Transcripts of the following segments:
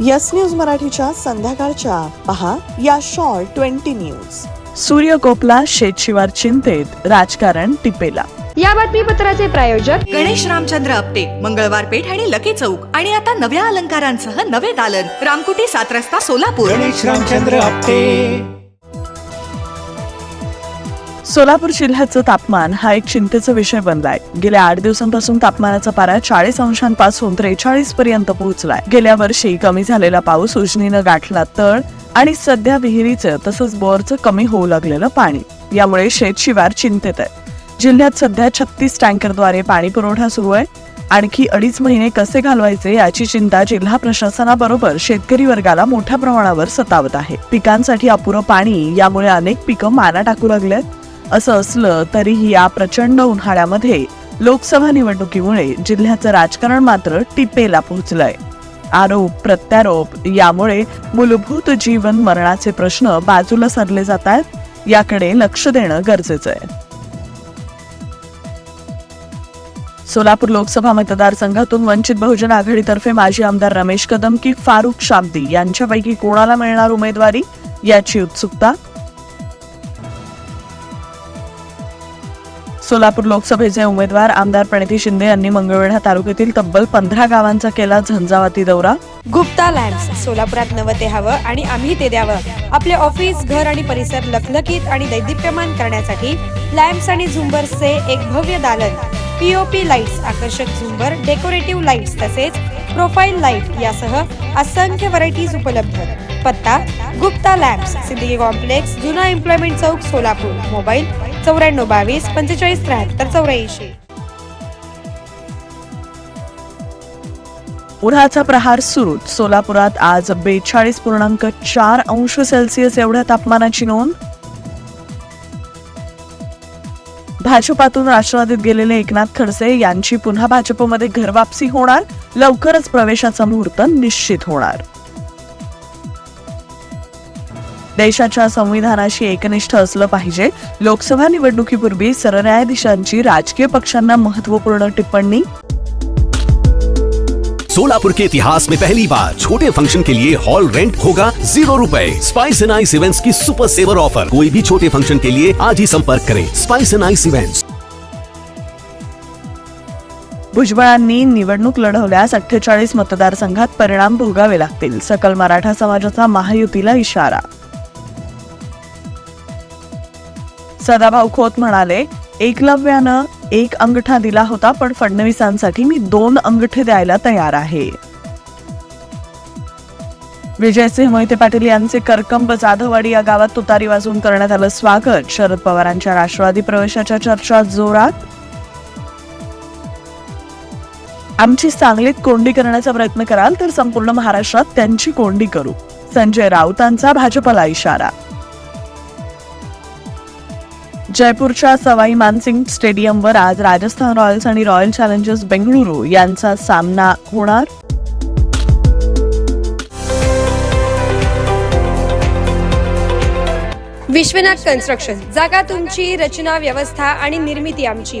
Yes news मराठीच्या संध्याकाळच्या. पहा या शॉर्ट ट्वेंटी न्यूज. सूर्य कोपला शेतशिवार चिंतेत राजकारण टिपेला. या बातमीपत्राचे प्रायोजक गणेश रामचंद्र आपटे मंगळवार पेठ आणि लकी चौक. आणि आता नव्या अलंकारांसह नवे दालन. रामकुटी सात रस्ता सोलापूर. गणेश रामचंद्र आपटे. सोलापूर जिल्ह्याचं तापमान हा एक चिंतेचा विषय बनलाय. गेल्या आठ दिवसांपासून तापमानाचा पारा चाळीस अंशांपासून त्रेचाळीस पर्यंत पोहोचलाय. गेल्या वर्षी कमी झालेला पाऊस उजनीनं गाठला तळ आणि सध्या विहिरीचं तसंच बोअरचं कमी होऊ लागलेलं पाणी. यामुळे शेतशिवार चिंतेत आहे. जिल्ह्यात सध्या छत्तीस टँकरद्वारे पाणी पुरवठा सुरू आहे. आणखी अडीच महिने कसे घालवायचे याची चिंता जिल्हा प्रशासनाबरोबर शेतकरी वर्गाला मोठ्या प्रमाणावर सतावत आहे. पिकांसाठी अपुरं पाणी यामुळे अनेक पिकं माना टाकू लागलेत असं असलं तरीही या प्रचंड उन्हाळ्यामध्ये लोकसभा निवडणुकीमुळे जिल्ह्याचं राजकारण मात्र टिपेला पोहोचलंय. आरोप प्रत्यारोप यामुळे मूलभूत जीवन मरणाचे प्रश्न बाजूला सरले जात आहेत याकडे लक्ष देणं गरजेचं आहे. सोलापूर लोकसभा मतदारसंघातून वंचित बहुजन आघाडीतर्फे माजी आमदार रमेश कदम की फारुख शाब्दी यांच्यापैकी कोणाला मिळणार उमेदवारी? याची उत्सुकता सोलापूर लोकसभेचे उमेदवार आमदार प्रणिती शिंदे यांनी मंगळवेढा तालुक्यातील तब्बल पंधरा गावांचा केला झंझावाती दौरा. गुप्ता लॅम्प्स सोलापुरात नवं ते हवं आणि आम्ही ते द्यावं. आपले ऑफिस घर आणि परिसर लखलखीत आणि दैदिप्यमान करण्यासाठी लॅम्प्स आणि झुंबर्सचे एक भव्य दालन. पीओपी लाईट्स आकर्षक झुंबर डेकोरेटिव्ह लाईट्स तसेच प्रोफाईल लाइट यासह असंख्य व्हरायटीज उपलब्ध. पत्ता गुप्ता लॅम्प्स सिद्दीकी कॉम्प्लेक्स जुना एम्प्लॉयमेंट चौक सोलापूर. मोबाईल चौऱ्याण्णव बावीस पंचेचाळीस त्र्याहत्तर चौऱ्याऐंशी. उन्हाचा प्रहार सुरूच सोलापुरात आज बेचाळीस पूर्णांक चार अंश सेल्सिअस एवढ्या तापमानाची नोंद. भाजपातून राष्ट्रवादीत गेलेले एकनाथ खडसे यांची पुन्हा भाजपमध्ये घरवापसी होणार. लवकरच प्रवेशाचा मुहूर्त निश्चित होणार. देशाच्या संविधानाशी एकनिष्ठ असलं पाहिजे. लोकसभा निवडणुकीपूर्वी सरन्यायाधीशांची राजकीय पक्षांना महत्त्वपूर्ण टिप्पणी. सोलापुर के इतिहास में पहली बार छोटे फंक्शन के लिए हॉल रेंट होगा जीरो रुपए. स्पाइस एंड आइस इवेंट्स की सुपर सेवर ऑफर कोई भी छोटे फंक्शन के लिए आज ही संपर्क करें. स्पाइस एंड आइस इवेंट्स भुजबळांनी निवडणूक लढवल्यास अठ्ठेचाळीस मतदारसंघात परिणाम भोगावे लागतील. सकल मराठा समाजाचा महायुतीला इशारा. सदाभाऊ खोत म्हणाले एकलव्यानं एक अंगठा दिला होता पण फडणवीसांसाठी मी दोन अंगठे द्यायला तयार आहे. विजयसिंह मोहिते पाटील यांचे करकंब जाधववाडी या गावात तुतारी वाजवून करण्यात आलं स्वागत. शरद पवारांच्या राष्ट्रवादी प्रवेशाच्या चर्चा जोरात. आमची सांगलीत कोंडी करण्याचा प्रयत्न कराल तर संपूर्ण महाराष्ट्रात त्यांची कोंडी करू. संजय राऊतांचा भाजपला इशारा. जयपूरच्या सवाई मानसिंग स्टेडियमवर आज राजस्थान रॉयल्स आणि रॉयल चॅलेंजर्स बेंगळुरू यांचा सामना होणार. विश्वनाथ कन्स्ट्रक्शन जागा तुमची रचना व्यवस्था आणि निर्मिती आमची.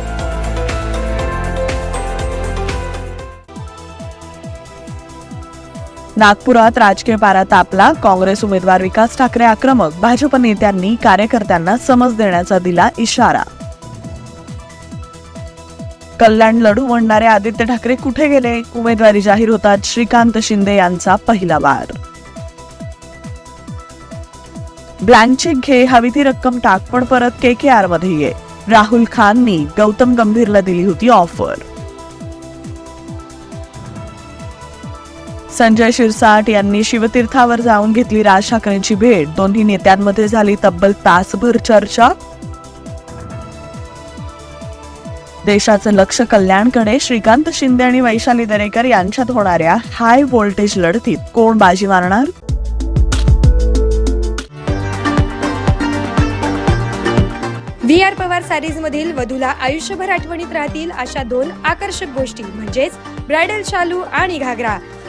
नागपुरात राजकीय पारा तापला काँग्रेस उमेदवार विकास ठाकरे आक्रमक भाजप नेत्यांनी कार्यकर्त्यांना समज देण्याचा दिला इशारा. कल्याण लढू म्हणणारे आदित्य ठाकरे कुठे गेले? उमेदवारी जाहीर होतात श्रीकांत शिंदे यांचा पहिला वार. ब्लँक चेक घे हवी ती रक्कम टाक पण परत के के आरमध्ये ये. राहुल खाननी गौतम गंभीरला दिली होती ऑफर. संजय शिरसाट यांनी शिवतीर्थावर जाऊन घेतली राज ठाकरेंची भेट. दोन्ही नेत्यांमध्ये झाली तब्बल तासभर चर्चा. देशाचं लक्ष कल्याणकडे श्रीकांत शिंदे आणि वैशाली दरेकर यांच्यात होणाऱ्या हाय व्होल्टेज लढतीत कोण बाजी मारणार? व्ही आर पवार सॅरीज मधील वधूला आयुष्यभर आठवणीत राहतील अशा दोन आकर्षक गोष्टी म्हणजेच ब्रायडल शालू आणि घागरा.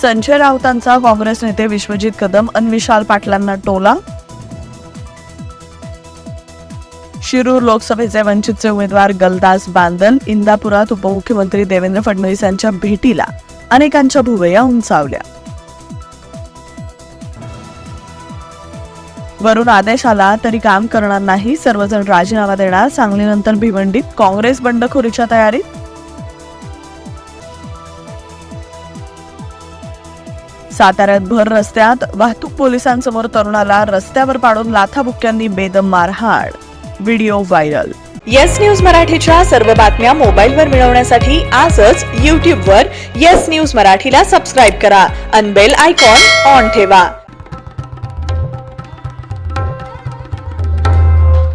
संजय राऊतांचा काँग्रेस नेते विश्वजित कदम अन विशाल पाटलांना टोला. शिरूर लोकसभेचे वंचितचे उमेदवार गलदास बांदल इंदापुरात उपमुख्यमंत्री देवेंद्र फडणवीस यांच्या भेटीला. अनेकांच्या भुवया उंचावल्या. वरून आदेश आला तरी काम करणार नाही सर्वजण राजीनामा देणार सांगलीनंतर भिवंडीत काँग्रेस बंडखोरीच्या तयारीत. साताऱ्यात भर रस्त्यात वाहतूक पोलिसांसमोर तरुणाला रस्त्यावर पाडून लाथाबुक्क्यांनी बेदम मारहाण व्हिडिओ व्हायरल. येस न्यूज मराठीच्या सर्व बातम्या मोबाईलवर मिळवण्यासाठी आजच यूट्यूबवर येस न्यूज मराठीला सबस्क्राईब करा. अनबेल आयकॉन ऑन ठेवा.